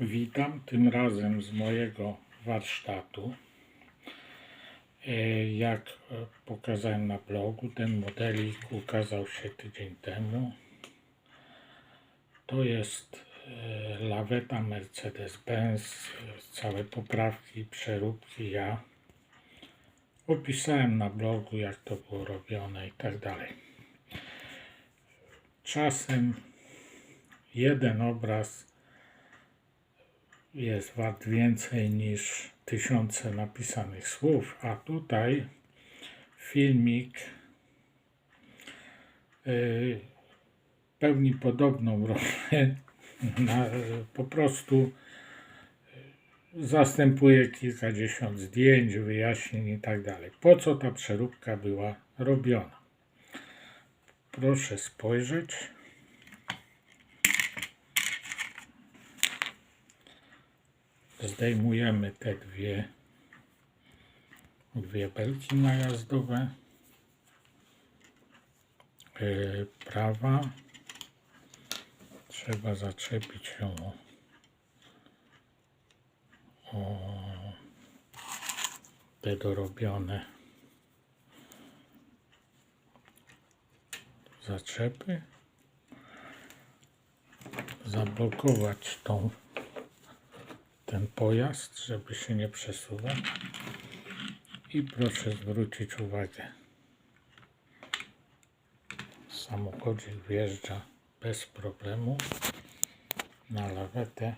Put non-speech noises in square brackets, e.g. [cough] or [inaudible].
Witam tym razem z mojego warsztatu. E, Jak e, pokazałem na blogu, ten modelik ukazał się tydzień temu. To jest e, laweta Mercedes-Benz, całe poprawki przeróbki. Ja opisałem na blogu, jak to było robione i tak dalej. Czasem jeden obraz jest wart więcej niż tysiące napisanych słów, a tutaj filmik y, pełni podobną rolę. [laughs] Po prostu zastępuje kilkadziesiąt zdjęć, wyjaśnień i tak dalej. Po co ta przeróbka była robiona? Proszę spojrzeć. Zdejmujemy te dwie, dwie belki najazdowe. Yy, prawa. Trzeba zaczepić ją o, o te dorobione zaczepy. Zablokować tą ten pojazd, żeby się nie przesuwał. I proszę zwrócić uwagę. Samochodzik wjeżdża bez problemu na lawetę